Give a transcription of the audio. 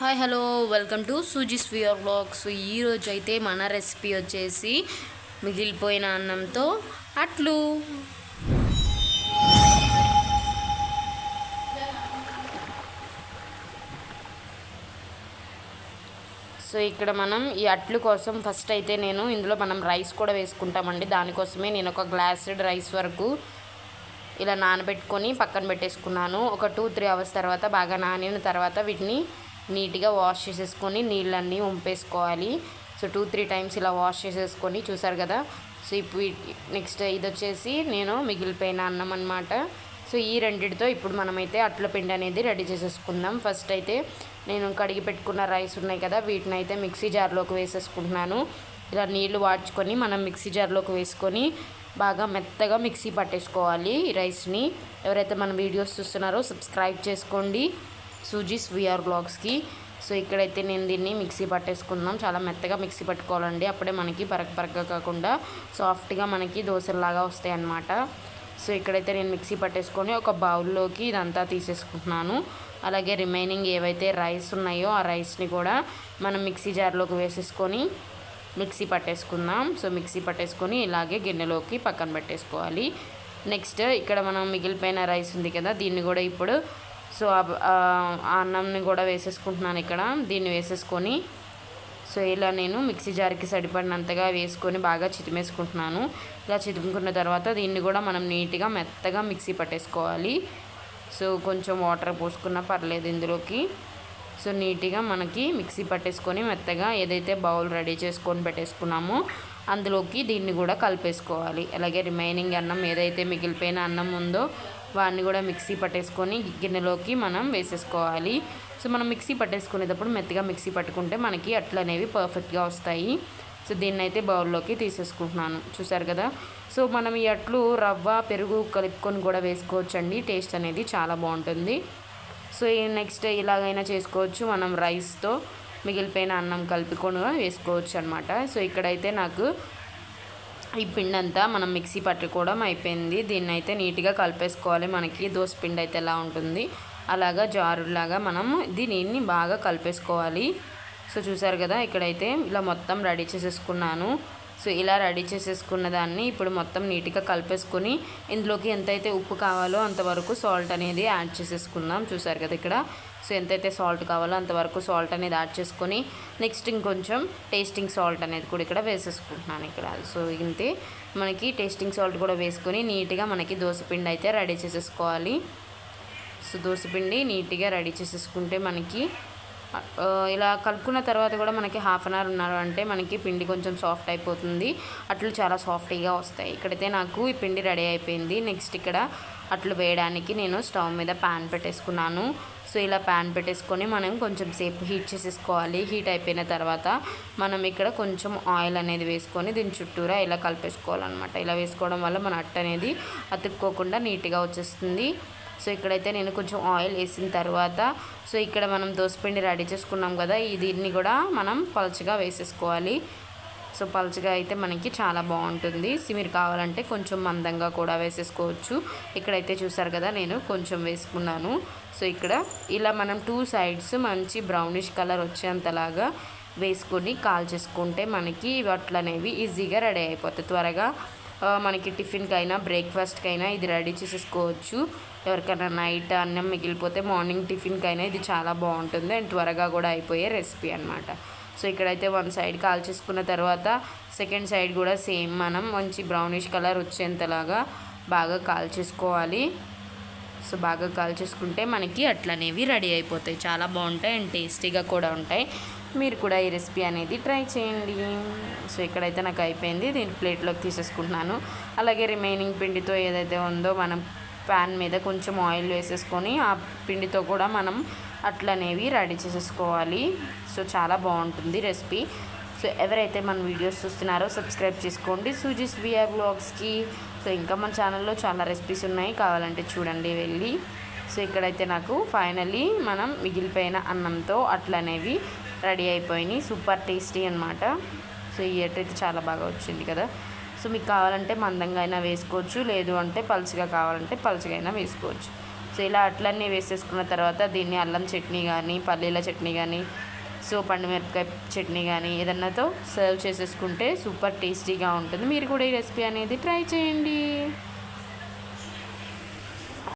Hi hello welcome to సూజీ స్వియర్ blogs ఈరోజు అయితే మన రెసిపీ వచ్చేసి మిగిలిపోయిన అన్నంతో అట్లు. సో ఇక్కడ మనం ఈ అట్లు కోసం ఫస్ట్ అయితే నేను ఇందులో మనం రైస్ కూడా వేసుకుంటామండి. దానికోసమే నేను ఒక గ్లాస్డ్ రైస్ వరకు ఇలా నానబెట్టుకొని పక్కన పెట్టేసుకున్నాను. ఒక టూ త్రీ అవర్స్ తర్వాత బాగా నానిన తర్వాత వీటిని నీట్గా వాష్ చేసేసుకొని నీళ్ళన్నీ ఉంపేసుకోవాలి సో టూ త్రీ టైమ్స్ ఇలా వాష్ చేసేసుకొని చూసారు కదా? సో ఇప్పుడు నెక్స్ట్ ఇది వచ్చేసి నేను మిగిలిపోయిన అన్నం అనమాట సో ఈ రెండిటితో ఇప్పుడు మనమైతే అట్ల పిండి అనేది రెడీ చేసేసుకుందాం. ఫస్ట్ అయితే నేను కడిగి పెట్టుకున్న రైస్ ఉన్నాయి కదా వీటిని అయితే మిక్సీ జార్లోకి వేసేసుకుంటున్నాను. ఇలా నీళ్ళు వాడ్చుకొని మనం మిక్సీ జార్లోకి వేసుకొని బాగా మెత్తగా మిక్సీ పట్టేసుకోవాలి ఈ రైస్ని. ఎవరైతే మన వీడియోస్ చూస్తున్నారో సబ్స్క్రైబ్ చేసుకోండి. సూజీస్ విఆర్ బ్లాగ్స్కి సో ఇక్కడైతే నేను దీన్ని మిక్సీ పట్టేసుకుందాం. చాలా మెత్తగా మిక్సీ పట్టుకోవాలండి. అప్పుడే మనకి పరక పరక కాకుండా సాఫ్ట్గా మనకి దోశలాగా వస్తాయి అన్నమాట సో ఇక్కడైతే నేను మిక్సీ పట్టేసుకొని ఒక బౌల్లోకి ఇదంతా తీసేసుకుంటున్నాను. అలాగే రిమైనింగ్ ఏవైతే రైస్ ఉన్నాయో ఆ రైస్ని కూడా మనం మిక్సీ జార్లోకి వేసేసుకొని మిక్సీ పట్టేసుకుందాం. సో మిక్సీ పట్టేసుకొని ఇలాగే గిన్నెలోకి పక్కన పెట్టేసుకోవాలి. నెక్స్ట్ ఇక్కడ మనం మిగిలిపోయిన రైస్ ఉంది కదా దీన్ని కూడా ఇప్పుడు సో ఆ- అన్నంని కూడా వేసేసుకుంటున్నాను ఇక్కడ. దీన్ని వేసేసుకొని సో ఇలా నేను మిక్సీ జార్కి సరిపడినంతగా వేసుకొని బాగా చితిమేసుకుంటున్నాను. ఇలా చితుముకున్న తర్వాత దీన్ని కూడా మనం నీట్గా మెత్తగా మిక్సీ పట్టేసుకోవాలి. సో కొంచెం వాటర్ పోసుకున్నా పర్లేదు ఇందులోకి. సో నీట్గా మనకి మిక్సీ పట్టేసుకొని మెత్తగా ఏదైతే బౌల్ రెడీ చేసుకొని పెట్టేసుకున్నామో అందులోకి దీన్ని కూడా కలిపేసుకోవాలి. అలాగే రిమైనింగ్ అన్నం ఏదైతే మిగిలిపోయిన అన్నం ఉందో వాడిని కూడా మిక్సీ పట్టేసుకొని గిన్నెలోకి మనం వేసేసుకోవాలి. సో మనం మిక్సీ పట్టేసుకునేటప్పుడు మెత్తగా మిక్సీ పట్టుకుంటే మనకి అట్లు అనేవి పర్ఫెక్ట్గా వస్తాయి. సో దీన్ని అయితే బౌల్లోకి తీసేసుకుంటున్నాను. చూసారు కదా? సో మనం ఈ అట్లు రవ్వ పెరుగు కలుపుకొని కూడా వేసుకోవచ్చండి. టేస్ట్ అనేది చాలా బాగుంటుంది. సో ఈ నెక్స్ట్ ఇలాగైనా చేసుకోవచ్చు. మనం రైస్తో మిగిలిపోయిన అన్నం కలుపుకొని వేసుకోవచ్చు అనమాట సో ఇక్కడైతే నాకు ఈ పిండి అంతా మనం మిక్సీ పట్టుకోవడం అయిపోయింది. దీన్ని అయితే నీట్గా కలిపేసుకోవాలి. మనకి దోశ పిండి అయితే ఎలా ఉంటుంది? అలాగా జారులాగా మనం దీనిని బాగా కలిపేసుకోవాలి. సో చూసారు కదా ఇక్కడైతే ఇలా మొత్తం రెడీ చేసేసుకున్నాను. సో ఇలా రెడీ చేసేసుకున్న దాన్ని ఇప్పుడు మొత్తం నీట్గా కలిపేసుకొని ఇందులోకి ఎంతైతే ఉప్పు కావాలో అంతవరకు సాల్ట్ అనేది యాడ్ చేసేసుకుందాం. చూసారు కదా ఇక్కడ. సో ఎంతైతే సాల్ట్ కావాలో అంతవరకు సాల్ట్ అనేది యాడ్ చేసుకొని నెక్స్ట్ ఇంకొంచెం టేస్టింగ్ సాల్ట్ అనేది కూడా ఇక్కడ వేసేసుకుంటున్నాను ఇక్కడ. సో ఇంతే మనకి టేస్టింగ్ సాల్ట్ కూడా వేసుకొని నీట్గా మనకి దోశపిండి అయితే రెడీ చేసేసుకోవాలి. సో దోశపిండి నీట్గా రెడీ చేసేసుకుంటే మనకి ఇలా కలుపుకున్న తర్వాత కూడా మనకి హాఫ్ అన్ అవర్ ఉన్నారు అంటే మనకి పిండి కొంచెం సాఫ్ట్ అయిపోతుంది. అట్లు చాలా సాఫ్ట్గా వస్తాయి. ఇక్కడైతే నాకు ఈ పిండి రెడీ అయిపోయింది. నెక్స్ట్ ఇక్కడ అట్లు వేయడానికి నేను స్టవ్ మీద ప్యాన్ పెట్టేసుకున్నాను. సో ఇలా ప్యాన్ పెట్టేసుకొని మనం కొంచెం సేపు హీట్ చేసేసుకోవాలి. హీట్ అయిపోయిన తర్వాత మనం ఇక్కడ కొంచెం ఆయిల్ అనేది వేసుకొని దీని చుట్టూరా ఇలా కలిపేసుకోవాలన్నమాట. ఇలా వేసుకోవడం వల్ల మన అట్ట అనేది అతుక్కోకుండా నీట్గా వచ్చేస్తుంది. సో ఇక్కడైతే నేను కొంచెం ఆయిల్ వేసిన తర్వాత సో ఇక్కడ మనం దోసపిండి రెడీ చేసుకున్నాం కదా దీన్ని కూడా మనం పలుచగా వేసేసుకోవాలి. సో పలుచగా అయితే మనకి చాలా బాగుంటుంది. సో మీరు కావాలంటే కొంచెం మందంగా కూడా వేసేసుకోవచ్చు. ఇక్కడైతే చూసారు కదా నేను కొంచెం వేసుకున్నాను. సో ఇక్కడ ఇలా మనం టూ సైడ్స్ మంచి బ్రౌనిష్ కలర్ వచ్చేంతలాగా వేసుకొని కాల్చేసుకుంటే మనకి అట్లు అనేవి ఈజీగా రెడీ అయిపోతాయి త్వరగా. మనకి టిఫిన్కైనా బ్రేక్ఫాస్ట్కైనా ఇది రెడీ చేసేసుకోవచ్చు. ఎవరికైనా నైట్ అన్నం మిగిలిపోతే మార్నింగ్ టిఫిన్కి అయినా ఇది చాలా బాగుంటుంది అండ్ త్వరగా కూడా అయిపోయే రెసిపీ అనమాట సో ఇక్కడైతే వన్ సైడ్ కాల్ చేసుకున్న తర్వాత సెకండ్ సైడ్ కూడా సేమ్ మనం మంచి బ్రౌనిష్ కలర్ వచ్చేంతలాగా బాగా కాల్ చేసుకోవాలి. సో బాగా కాల్చేసుకుంటే మనకి అట్లనేవి రెడీ అయిపోతాయి. చాలా బాగుంటాయి అండ్ టేస్టీగా కూడా ఉంటాయి. మీరు కూడా ఈ రెసిపీ అనేది ట్రై చేయండి. సో ఇక్కడైతే నాకు అయిపోయింది. దీని ప్లేట్లోకి తీసేసుకుంటున్నాను. అలాగే రిమైనింగ్ పిండితో ఏదైతే ఉందో మనం ప్యాన్ మీద కొంచెం ఆయిల్ వేసేసుకొని ఆ పిండితో కూడా మనం అట్లనేవి రెడీ చేసేసుకోవాలి. సో చాలా బాగుంటుంది రెసిపీ. సో ఎవరైతే మన వీడియోస్ చూస్తున్నారో సబ్స్క్రైబ్ చేసుకోండి. సూజిస్ విఆర్ బ్లాగ్స్కి. సో ఇంకా మన ఛానల్లో చాలా రెసిపీస్ ఉన్నాయి. కావాలంటే చూడండి వెళ్ళి. సో ఇక్కడైతే నాకు ఫైనలీ మనం మిగిలిపోయిన అన్నంతో అట్లనేవి రెడీ అయిపోయినాయి. సూపర్ టేస్టీ అనమాట సో ఈ అయితే చాలా బాగా వచ్చింది కదా. సో మీకు కావాలంటే మందంగా అయినా వేసుకోవచ్చు. లేదు అంటే పలుచగా కావాలంటే పలుచగా అయినా వేసుకోవచ్చు. సో ఇలా అట్లన్నీ వేసేసుకున్న తర్వాత దీన్ని అల్లం చట్నీ కానీ పల్లీల చట్నీ కానీ సో పండుమిరపకాయ చట్నీ కానీ ఏదన్నాతో సర్వ్ చేసేసుకుంటే సూపర్ టేస్టీగా ఉంటుంది. మీరు కూడా ఈ రెసిపీ అనేది ట్రై చేయండి.